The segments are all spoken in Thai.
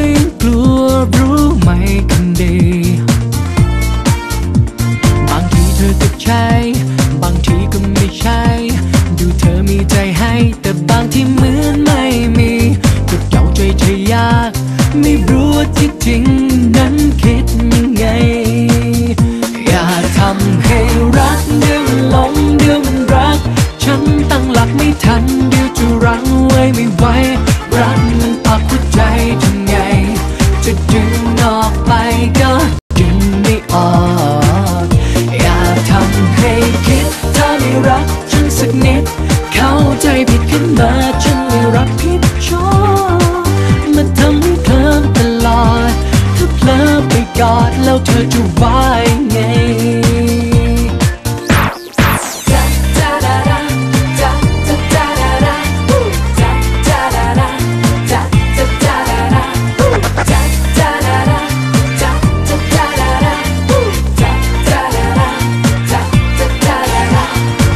ก็ยิ่งกลัวรู้ไหมกันดี บางทีเธอก็ใช่ บางทีก็ไม่ใช่ ดูเธอมีใจให้ แต่บางที่เหมือนไม่มีก็เจ้าใจเธอยาก ไม่รู้ว่าที่จริงนั้นคิดยังไง อย่าทำให้รักเดี๋ยวมันหลงเดี๋ยวมันรัก ฉันตั้งหลักไม่ทันเดี๋ยวจะรั้งไว้ไม่ไหวรักมันปักหัวใจ อจะว่ายังไง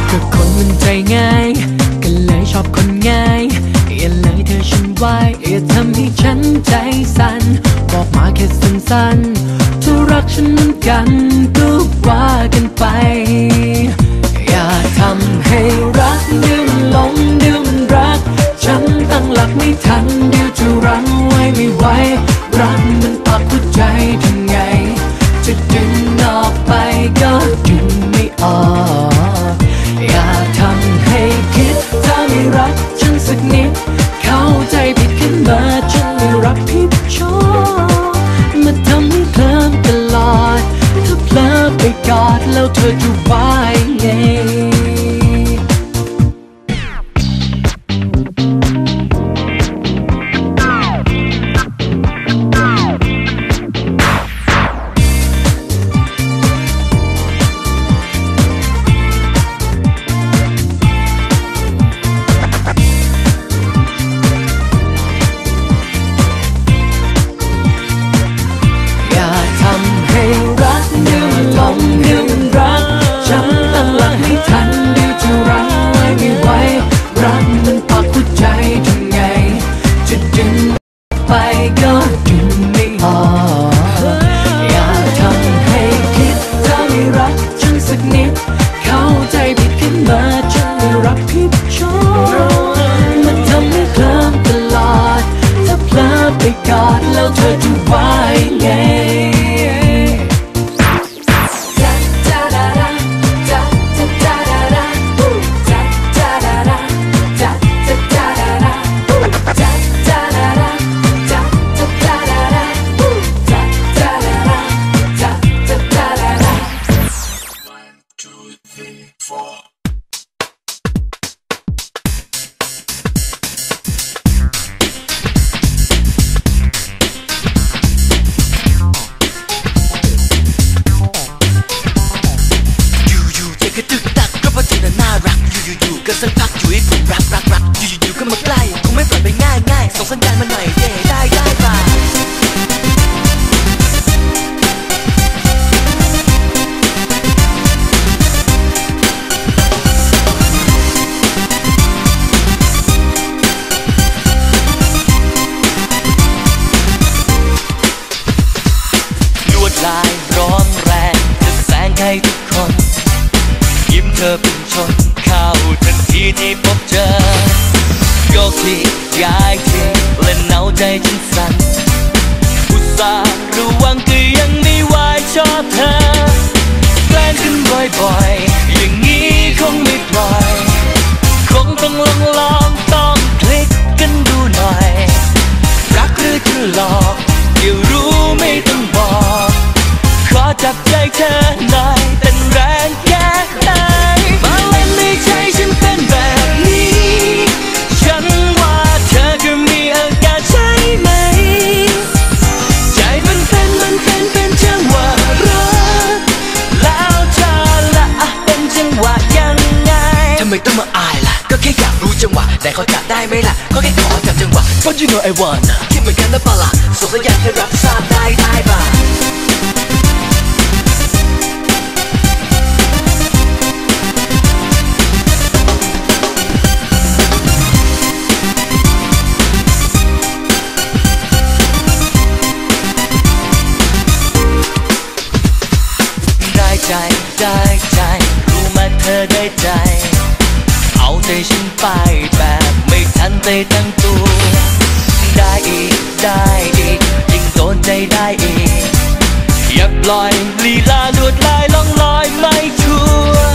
ก็คนมันใจง่ายก็เลยชอบคนง่ายอย่าเลยเธอฉันไว้อย่าทำให้ฉันใจสั่นบอกมาแค่สั้นๆ รักฉันเหมือนกันก็ว่ากันไป อย่าทำให้รักเดี๋ยวมันหลงเดี๋ยวมันรัก ฉันตั้งหลักไม่ทันเดี๋ยวจะรั้งไว้ไม่ไหวรักมันปักหัวใจทำไง จะดึงออกไปก็ดึงไม่ออก อย่าทำให้คิดถ้าไม่รักฉันสักนิด เข้าใจผิดขึ้นมาฉันไม่รับ กอดแล้วเธอจะว่ายังไง ก็ตึกตักก็เพราะเธอน่ะน่ารักอยู่ๆๆก็สักพักอยู่ให้ผมรักรักรักอยู่ๆๆก็มาใกล้คงไม่ปล่อยไปง่ายง่ายๆส่งสัญญาณมาหน่ ฉันสั่นอุตส่าห์ระวังก็ยังไม่ไหวชอบเธอ แกล้งกันบ่อยๆ อย่างนี้คงไม่ปล่อย คงต้องลองลองต้องคลิกกันดูหน่อย รักหรือจะหลอกเดี๋ยวรู้ไม่ต้องบอก ขอจับใจเธอหน่อย ใจเขาจับได้ไหมล่ะ ก็แค่ขอจับจังหวะ But you know I want คิดเหมือนกันนเปะล่ะสุงสัยอยากให้รับทราบได้ได้ป่ะได้ใจ ได้ใจ รู้มาเธอได้ใจ เอาใจฉันไปแบบไม่ทันใจตั้งตัว ได้อีกได้อีกยิ่งโดนใจได้อีกอย่าปล่อยลีลาลวดลายล่องลอยไม่ชัวร์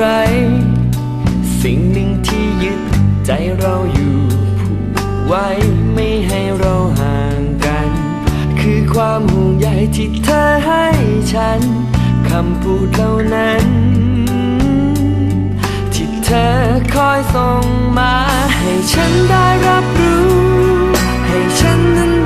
ไร สิ่งหนึ่งที่ยึดใจเราอยู่ผูกไว้ไม่ให้เราห่างกัน คือความห่วงใยที่เธอให้ฉัน คำพูดเหล่านั้น ที่เธอคอยส่งมา ให้ฉันได้รับรู้ ให้ฉันนั้น